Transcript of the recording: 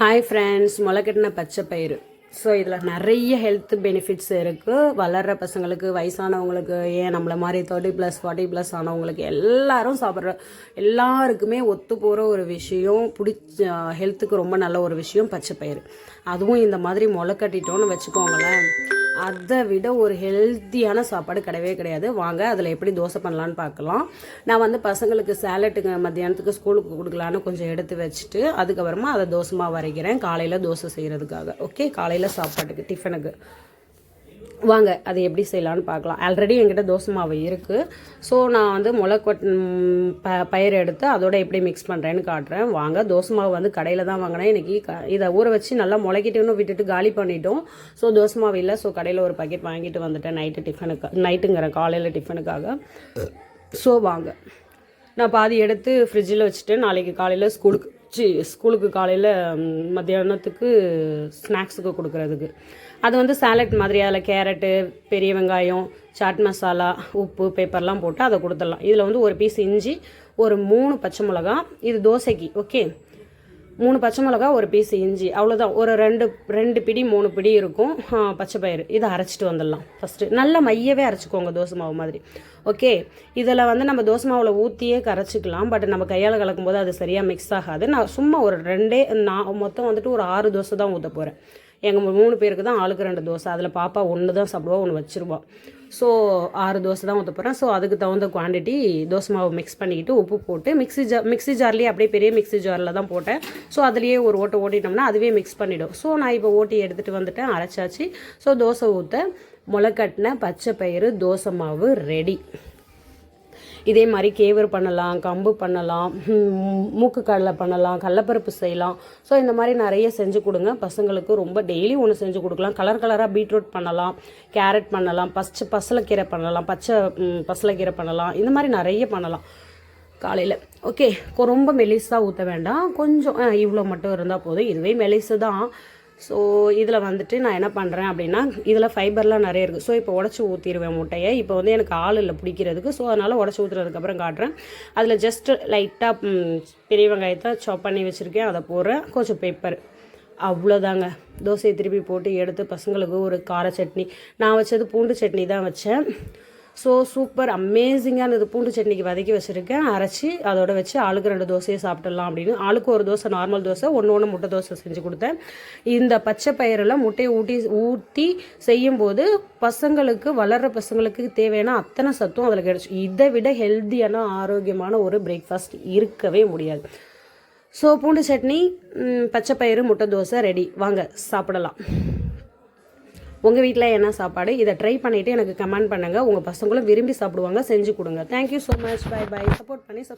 Hi friends முளைக்கட்டின பச்சை பயிறு. So இதில் நிறைய ஹெல்த் பெனிஃபிட்ஸ் இருக்குது வளர்கிற பசங்களுக்கு வயசானவங்களுக்கு ஏன் நம்மளை மாதிரி தேர்ட்டி ப்ளஸ் ஃபார்ட்டி ப்ளஸ் ஆனவங்களுக்கு எல்லாரும் சாப்பிட்ற எல்லாருக்குமே ஒத்து போகிற ஒரு விஷயம் பிடிச்ச ஹெல்த்துக்கு ரொம்ப நல்ல ஒரு விஷயம் பச்சை பயிறு. அதுவும் இந்த மாதிரி முளைக்கட்டிட்டோன்னு வச்சுக்கோங்களேன். அதை விட ஒரு ஹெல்த்தியான சாப்பாடு கிடையவே கிடையாது. வாங்க அதில் எப்படி தோசை பண்ணலான்னு பார்க்கலாம். நான் வந்து பசங்களுக்கு சேலட்டுக்கு மத்தியானத்துக்கு ஸ்கூலுக்கு கொடுக்கலான்னு கொஞ்சம் எடுத்து வச்சுட்டு அதுக்கப்புறமா அதை தோசமாக வரைக்கிறேன் காலையில் தோசை செய்கிறதுக்காக ஓகே காலையில் சாப்பாட்டுக்கு டிஃபனுக்கு வாங்க அதை எப்படி செய்யலான்னு பார்க்கலாம். ஆல்ரெடி என்கிட்ட தோசை மாவு இருக்குது ஸோ நான் வந்து முளைக்கொட் ப பயிர் எடுத்து அதோட எப்படி மிக்ஸ் பண்ணுறேன்னு காட்டுறேன். வாங்க தோசை மாவு வந்து கடையில் தான் வாங்கினேன். இன்றைக்கி க இதை ஊற வச்சு நல்லா முளைக்கிட்டுன்னு விட்டுட்டு காலி பண்ணிட்டோம். ஸோ தோசை மாவு இல்லை. ஸோ கடையில் ஒரு பாக்கெட் வாங்கிட்டு வந்துட்டேன் நைட்டு டிஃபனுக்கு நைட்டுங்கிற காலையில் டிஃபனுக்காக ஸோ வாங்க. நான் பாதி எடுத்து ஃப்ரிட்ஜில் வச்சுட்டு நாளைக்கு காலையில் ஸ்கூலுக்கு சி ஸ்கூலுக்கு காலையில் மத்தியானத்துக்கு ஸ்நாக்ஸுக்கு கொடுக்குறதுக்கு. அது வந்து சாலட் மாதிரி அதில் கேரட்டு பெரிய வெங்காயம் சாட் மசாலா உப்பு பேப்பர்லாம் போட்டு அதை கொடுத்துடலாம். இதில் வந்து ஒரு பீஸ் இஞ்சி ஒரு மூணு பச்சை மிளகா இது தோசைக்கு ஓகே மூணு பச்சை மிளகா ஒரு பீஸ் இஞ்சி. அவ்வளோதான் ஒரு ரெண்டு ரெண்டு பிடி மூணு பிடி இருக்கும். பச்சை பயிறு. இதை அரைச்சிட்டு வந்துடலாம். ஃபஸ்ட்டு நல்லா மையவே அரைச்சிக்கோங்க தோசை மாவு மாதிரி. ஓகே இதில் வந்து நம்ம தோசை மாவில் ஊற்றியே கரைச்சிக்கலாம். பட் நம்ம கையால் கலக்கும்போது அது சரியாக மிக்ஸ் ஆகாது. நான் சும்மா ஒரு ரெண்டே நான் மொத்தம் வந்துட்டு ஒரு ஆறு தோசை தான் ஊற்ற போகிறேன் எங்கள் மூணு பேருக்கு தான் ஆளுக்கு ரெண்டு தோசை. அதில் பாப்பா ஒன்று தான் சாப்பிடுவா ஒன்று வச்சுருவோம் ஸோ ஆறு தோசை தான் ஊற்ற போகிறேன் ஸோ அதுக்கு தகுந்த குவாண்டிட்டி தோசை மாவு மிக்ஸ் பண்ணிக்கிட்டு உப்பு போட்டு மிக்ஸி ஜார் மிக்ஸி ஜார்லேயே அப்படியே பெரிய மிக்ஸி ஜாரில் தான் போட்டேன். ஸோ அதுலேயே ஒரு ஓட்டை ஓட்டிட்டோம்னா அதுவே மிக்ஸ் பண்ணிவிடும் ஸோ நான் இப்போ ஓட்டி எடுத்துகிட்டு வந்துட்டேன் அரைச்சாச்சு. ஸோ தோசை ஊற்ற முளைக்கட்டின பச்சை பயிறு தோசை மாவு ரெடி இதே மாதிரி கேவர் பண்ணலாம் கம்பு பண்ணலாம் மூக்கு கடலை பண்ணலாம் கடலப்பருப்பு செய்யலாம். ஸோ இந்த மாதிரி நிறைய செஞ்சு கொடுங்க. பசங்களுக்கு ரொம்ப டெய்லி ஒன்று செஞ்சு கொடுக்கலாம். கலர் கலராக பீட்ரூட் பண்ணலாம் கேரட் பண்ணலாம் பச்சை பசலைக்கீரை பண்ணலாம் பச்சை பசலைக்கீரை பண்ணலாம். இந்த மாதிரி நிறைய பண்ணலாம் காலையில். ஓகே ரொம்ப மெலிசாக ஊற்ற வேண்டாம். கொஞ்சம் இவ்வளோ மட்டும் இருந்தால் போதும். இதுவே மெலிசு தான் ஸோ இதில் வந்துட்டு நான் என்ன பண்ணுறேன் அப்படின்னா இதில் ஃபைபர்லாம் நிறைய இருக்குது ஸோ இப்போ உடச்சி ஊற்றிடுவேன் முட்டையை. இப்போ வந்து எனக்கு ஆள் இல்லை பிடிக்கிறதுக்கு. ஸோ அதனால் உடச்சி ஊற்றுறதுக்கப்புறம் காட்டுறேன். அதில் ஜஸ்ட் லைட்டாக பெரிய வெங்காயத்தை சாப் பண்ணி வச்சுருக்கேன். அதை போடுறேன். கொஞ்சம் பேப்பர் அவ்வளோதாங்க தோசையை திருப்பி போட்டு எடுத்து பசங்களுக்கு ஒரு கார சட்னி. நான் வச்சது பூண்டு சட்னி தான் வச்சேன். ஸோ சூப்பர் அமேசிங்காக இருந்தது பூண்டு சட்னிக்கு வதக்கி வச்சுருக்கேன். அரைச்சி அதோட வச்சு ஆளுக்கு ரெண்டு தோசையை சாப்பிட்டுடலாம் அப்படின்னு. ஆளுக்கு ஒரு தோசை நார்மல் தோசை ஒன்று ஒன்று முட்டை தோசை செஞ்சு கொடுத்தேன். இந்த பச்சை பயிரில் முட்டையை ஊட்டி ஊற்றி செய்யும்போது பசங்களுக்கு வளர்கிற பசங்களுக்கு தேவையான அத்தனை சத்தும் அதில் கிடச்சி. இதை விட ஹெல்த்தியான ஆரோக்கியமான ஒரு பிரேக்ஃபாஸ்ட் இருக்கவே முடியாது. ஸோ பூண்டு சட்னி பச்சை பயிறு முட்டை தோசை ரெடி வாங்க சாப்பிடலாம். உங்கள் வீட்டில் என்ன சாப்பாடு? இதை ட்ரை பண்ணிவிட்டு எனக்கு கமெண்ட் பண்ணுங்கள் உங்கள் பசங்களும் விரும்பி சாப்பிடுவாங்க. செஞ்சு கொடுங்க. Thank you so much bye bye support பண்ணி சப்